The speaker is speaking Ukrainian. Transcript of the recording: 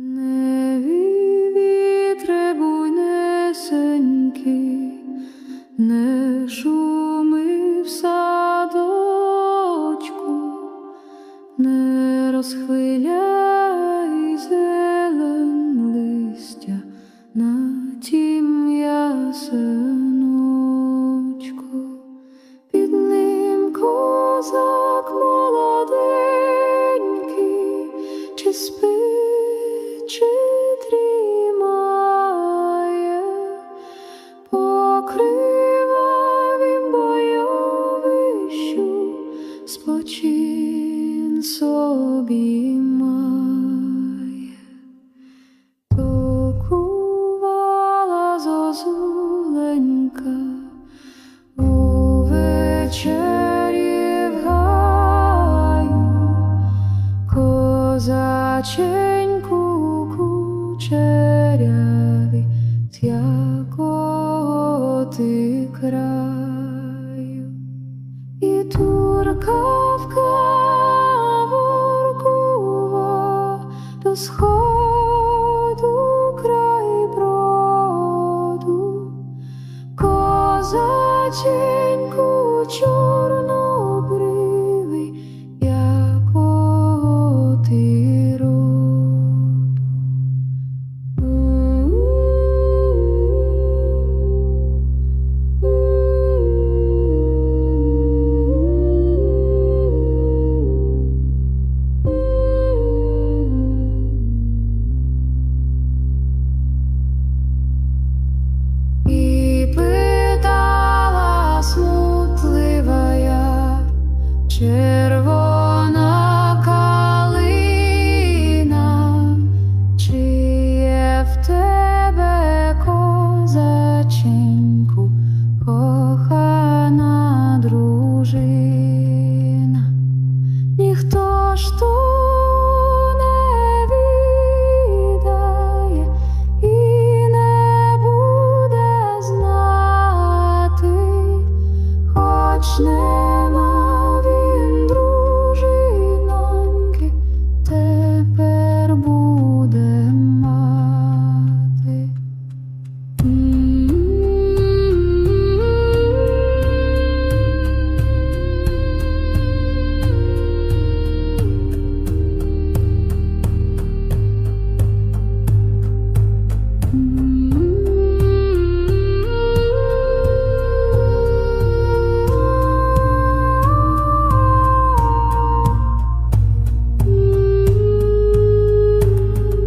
Не вітре буйнесенькі, не шуми в садочку, не розхвиляй листя на тім ясеночку. Під ним козак молоденький, наряди з якого ти краю і турка в кавуркува до сходу край броду, козаченьку чорну. червона калина, чи в тебе козаченьку, кохана дружина, ж тут.